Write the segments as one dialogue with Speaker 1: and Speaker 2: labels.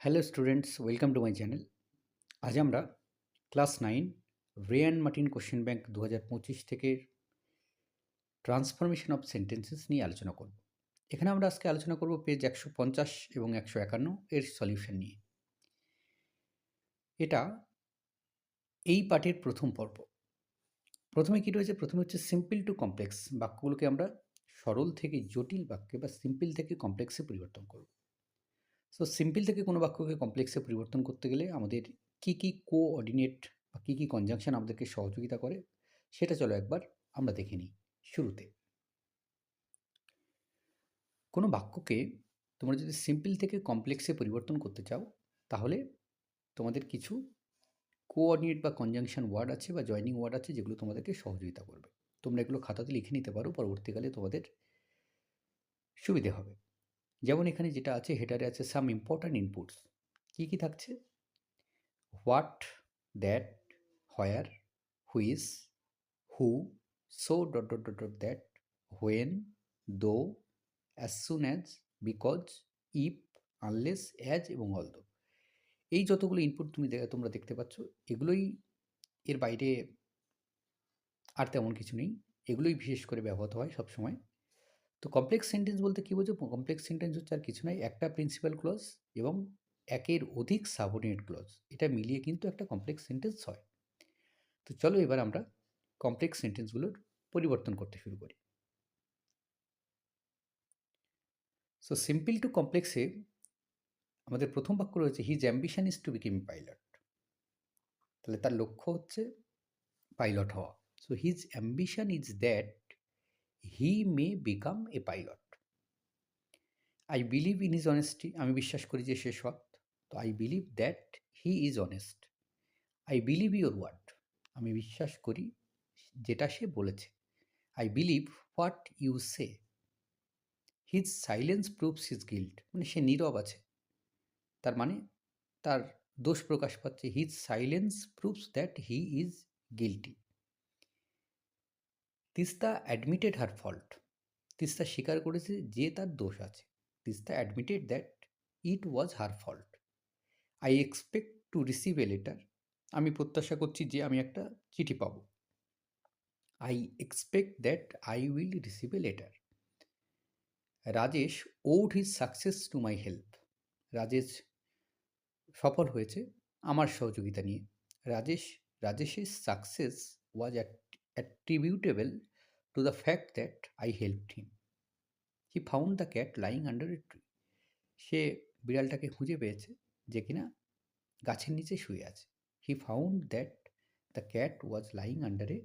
Speaker 1: Hello students welcome to my channel আজ আমরা class nine Ray and Martin question bank দু হাজার পঁচিশ থেকে ট্রান্সফরমেশন অফ সেন্টেন্সেস নিয়ে আলোচনা করব। এখানে আমরা আজকে আলোচনা করব পেজ একশো পঞ্চাশ এবং একশো একান্ন এর সলিউশন নিয়ে। এটা এই পাঠের প্রথম পর্ব। প্রথমে কী রয়েছে? প্রথমে হচ্ছে সিম্পল টু কমপ্লেক্স বাক্যগুলোকে আমরা সরল থেকে জটিল বাক্যে বা সিম্পল থেকে কমপ্লেক্সে পরিবর্তন করব। সো সিম্পল থেকে কোনো বাক্যকে কমপ্লেক্সে পরিবর্তন করতে গেলে আমাদের কী কী কোঅর্ডিনেট বা কী কী কনজাংশন আমাদেরকে সহযোগিতা করে, সেটা চলো একবার আমরা দেখে নিই শুরুতে। কোনো বাক্যকে তোমরা যদি সিম্পল থেকে কমপ্লেক্সে পরিবর্তন করতে চাও, তাহলে তোমাদের কিছু কোঅর্ডিনেট বা কনজাংশন ওয়ার্ড আছে বা জয়নিং ওয়ার্ড আছে যেগুলো তোমাদেরকে সহযোগিতা করবে। তোমরা এগুলো খাতাতে লিখে নিতে পারো, পরবর্তীকালে তোমাদের সুবিধে হবে। যেমন এখানে যেটা আছে হেটারে আছে সাম ইম্পর্ট্যান্ট ইনপুটস কী কী থাকছে? What that where whose who so dot dot dot dot that when though as soon as because if unless as এবং অল দো এই যতগুলো ইনপুট তুমি তোমরা দেখতে পাচ্ছ, এগুলোই এর বাইরে আর তেমন কিছু নেই। এগুলোই বিশেষ করে ব্যবহৃত হয় সবসময়। তো কমপ্লেক্স সেন্টেন্স বলতে কী বোঝো কমপ্লেক্স সেন্টেন্স হচ্ছে আর কিছু নয় একটা প্রিন্সিপাল ক্লজ এবং একের অধিক সাবঅর্ডিনেট ক্লজ এটা মিলিয়ে কিন্তু একটা কমপ্লেক্স সেন্টেন্স হয়। তো চলো এবার আমরা কমপ্লেক্স সেন্টেন্সগুলোর পরিবর্তন করতে শুরু করি। সো সিম্পল টু কমপ্লেক্সে আমাদের প্রথম বাক্য রয়েছে his ambition is to become pilot তাহলে তার লক্ষ্য হচ্ছে পাইলট হওয়া। So his ambition is that he may become a pilot I believe in his honesty আমি বিশ্বাস করি যে সে সৎ। তো I believe that he is honest I believe your word আমি বিশ্বাস করি যেটা সে বলেছে। I believe what you say his silence proves his guilt মানে সে নীরব আছে। তার মানে তার দোষ প্রকাশ পাচ্ছে। His silence proves that he is guilty Teesta admitted her fault Teesta স্বীকার করেছে যে তার দোষ আছে। Teesta admitted that it was her fault I expect to receive a letter আমি প্রত্যাশা করছি যে আমি একটা চিঠি পাব। I expect that I will receive a letter Rajesh owed his success to my help Rajesh সফল হয়েছে আমার সহযোগিতা নিয়ে। Rajesh, রাজেশের success was attributable to the fact that I helped him. He found the cat lying under a tree. সে বিড়ালটাকে খুঁজে পেয়েছে যে কিনা গাছের নিচে শুয়ে আছে। He found that the cat was lying under a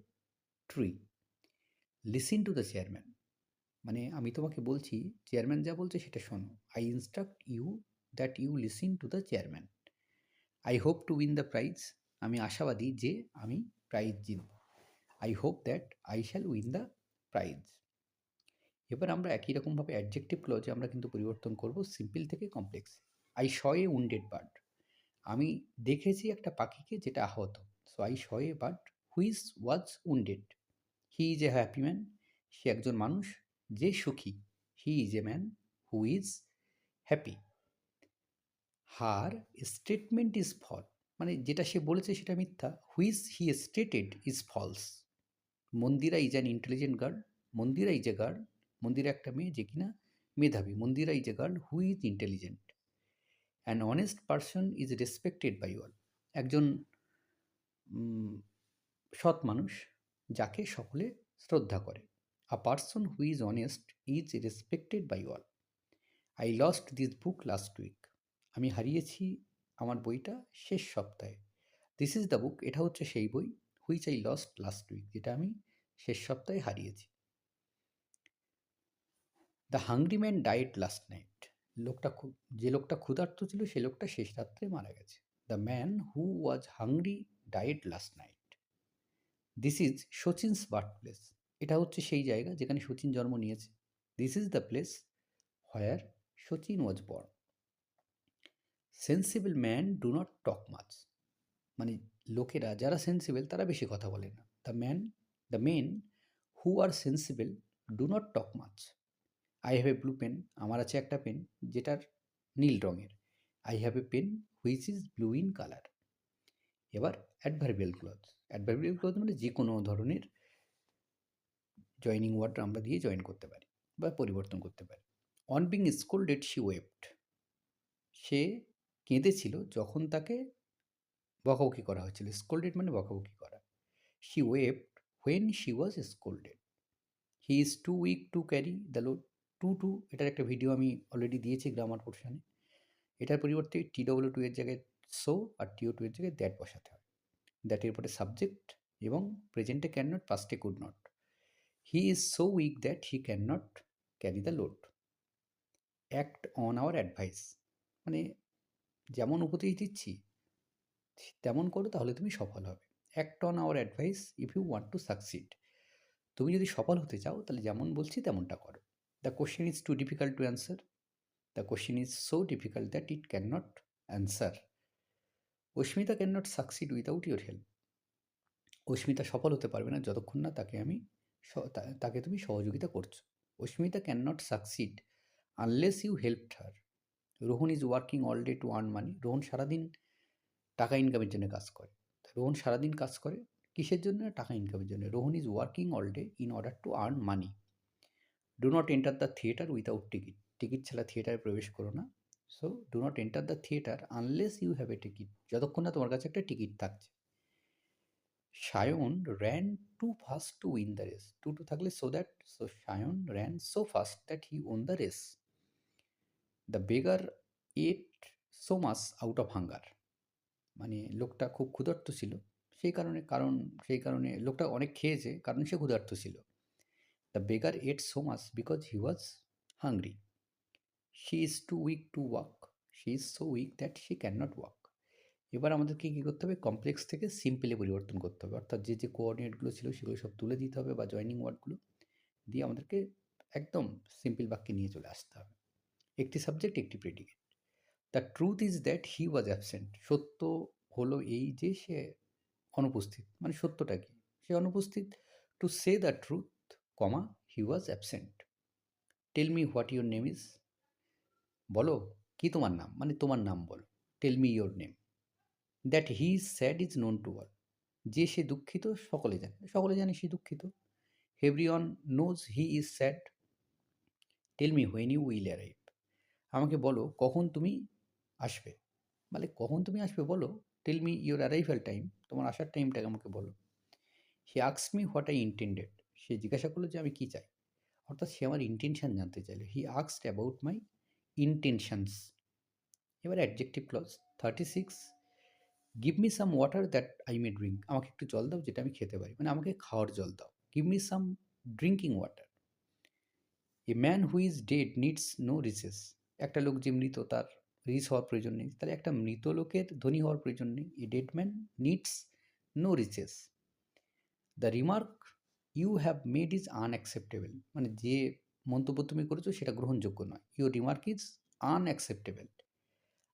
Speaker 1: tree listen to the chairman মানে আমি তোমাকে বলছি চেয়ারম্যান যা বলছে সেটা শোনো। I instruct you that you listen to the chairman I hope to win the prize আমি আশাবাদী যে আমি prize জিতব। I hope that I shall win the prize এবার আমরা একই রকমভাবে অ্যাডজেক্টিভ ক্লজে আমরা কিন্তু পরিবর্তন করব সিম্পল থেকে complex I saw a wounded bird আমি দেখেছি একটা পাখিকে যেটা আহত। So I saw a bird which was wounded he is a happy man সে একজন মানুষ যে সুখী। He is a man who is happy her statement is false মানে যেটা সে বলেছে সেটা মিথ্যা। Which he stated is false Mandira is an intelligent girl Mandira is a girl Mandira একটা মেয়ে যে কিনা মেধাবী, Mandira is a girl who is intelligent an honest person is respected by all একজন সৎ মানুষ যাকে সকলে শ্রদ্ধা করে। A person who is honest is respected by all I lost this book last week আমি হারিয়েছি আমার বইটা শেষ সপ্তাহে। দিস ইজ দ্য বুক এটা হচ্ছে সেই বই। Which I lost last week যেটা আমি শেষ সপ্তাহে হারিয়েছি। The hungry man died last night লোকটা যে লোকটা ক্ষুধার্ত ছিল, সে লোকটা শেষ রাত্রে মারা গেছে। The man who was hungry died last night this is Sachin's birth place এটা হচ্ছে সেই জায়গা যেখানে শচীন জন্ম নিয়েছে। This is the place where Sachin was born sensible man do not talk much মানে লোকেরা যারা সেন্সিবল তারা বেশি কথা বলে না। The man the men who are sensible do not talk much I have a blue pen আমার আছে একটা পেন যেটার নীল রঙের। I have a pen which is blue in colour এবার অ্যাডভার্বিয়াল ক্লথ অ্যাডভার্বিয়াল ক্লথ মানে যে কোনো ধরনের জয়নিং ওয়ার্ড আমরা দিয়ে জয়েন করতে পারি বা পরিবর্তন করতে পারি। On being school scolded she wept সে কেঁদেছিল যখন তাকে বকাবকি করা হয়েছিল স্কোল্ডেড মানে বকাবকি করা। She wept when she was scolded he is too weak to carry the load to to, এটার একটা ভিডিও আমি অলরেডি দিয়েছি গ্রামার পোর্শনে এটার পরিবর্তে টি ডব্লিউ টু এর জায়গায় সো আর টিও টু এর জায়গায় দ্যাট বসাতে হয়। দ্যাটের পরে সাবজেক্ট এবং প্রেজেন্টে can not পাস্টে could not he is so weak that he can not carry the load act on our advice মানে যেমন উপদেশ দিচ্ছি তেমন করো তাহলে তুমি সফল হবে। Act on our advice if you want to succeed তুমি যদি সফল হতে চাও, তাহলে যেমন বলছি তেমনটা করো। The question is too difficult to answer the question is so difficult that it can not answer Asmita can not succeed without your help Asmita সফল হতে পারবে না যতক্ষণ না তাকে আমি তাকে তুমি সহযোগিতা করছ। Asmita can not succeed unless you help her Rohan is working all day to earn money Rohan সারাদিন টাকা ইনকামের জন্য কাজ করে। রোহন সারাদিন কাজ করে, কিসের জন্য? টাকা ইনকামের জন্য। Rohan is working all day in order to earn money do not enter the theatre without ticket ticket ছাড়া থিয়েটারে প্রবেশ করো না। So do not enter the theatre unless you have a ticket যতক্ষণ না তোমার কাছে একটা টিকিট থাকছে। Sayan ran too fast to win the race to to থাকলে so that so Sayan ran so fast that he won the race the beggar ate so much out of hunger মানে লোকটা খুব ক্ষুধার্ত ছিল। সেই কারণে কারণ, সেই কারণে লোকটা অনেক খেয়েছে, কারণ সে ক্ষুধার্ত ছিল। The beggar ate so much because he was hungry she is too weak to walk she is so weak that she can not walk এবার আমাদেরকে কী করতে হবে? কমপ্লেক্স থেকে সিম্পলে পরিবর্তন করতে হবে। অর্থাৎ যে যে কোঅর্ডিনেটগুলো ছিল সেগুলো সব তুলে দিতে হবে বা জয়নিং ওয়ার্ডগুলো দিয়ে আমাদেরকে একদম সিম্পল বাক্যে নিয়ে চলে আসতে হবে। একটি সাবজেক্ট একটি predicate the truth is that he was absent সত্য হলো এই যে সে অনুপস্থিত। মানে সত্যটা কি? সে অনুপস্থিত to say the truth comma he was absent tell me what your name is বলো, কি তোমার নাম? মানে তোমার নাম বলো। Tell me your name that he is sad is known to all যে সে দুঃখিত, সকলে জানে। সকলে জানে সে দুঃখিত। Every one knows he is sad tell me when you will arrive আমাকে বলো, কখন তুমি আসবে। মানে কখন তুমি আসবে বলো? Tell me your arrival time তোমার আসার টাইমটাকে আমাকে বলো। হি আক্স মি হোয়াট আই ইন্টেন্ডেড সে জিজ্ঞাসা করল যে, আমি কী চাই? অর্থাৎ সে আমার ইন্টেনশান জানতে চাইলো। হি আক্সড অ্যাবাউট মাই ইন্টেনশনস এবার adjective clause thirty six give me some water that I may drink আমাকে একটু জল দাও, যেটা আমি খেতে পারি। মানে আমাকে খাওয়ার জল দাও। Give me some drinking water a man who is dead needs no riches একটা লোক যে মৃত, তার রিস হওয়ার প্রয়োজন নেই। তাহলে একটা মৃত লোকের ধনী হওয়ার প্রয়োজন নেই। A dead man needs no riches the remark you have made is unacceptable মানে যে মন্তব্য তুমি করেছ সেটা গ্রহণযোগ্য নয়। Your remark is unacceptable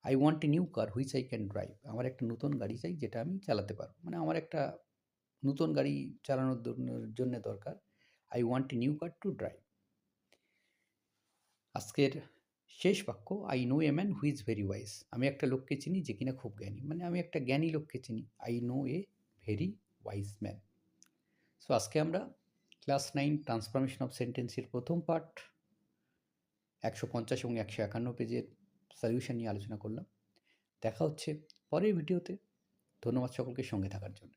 Speaker 1: I want a new car which I can drive আমার একটা নতুন গাড়ি চাই যেটা আমি চালাতে পারব। মানে আমার একটা নতুন গাড়ি চালানোর জন্য দরকার। I want a new car to drive আজকের শেষ বাক্য I know a man who's very wise আমি একটা লোককে চিনি যে কিনা খুব জ্ঞানী। মানে আমি একটা জ্ঞানী লোককে চিনি। I know a very wise man so আজকে আমরা ক্লাস নাইন ট্রান্সফরমেশন অফ সেন্টেন্সের প্রথম পার্ট একশো পঞ্চাশ এবং একশো একান্ন পেজের সলিউশন নিয়ে আলোচনা করলাম। দেখা হচ্ছে পরের ভিডিওতে ধন্যবাদ সকলকে সঙ্গে থাকার জন্য।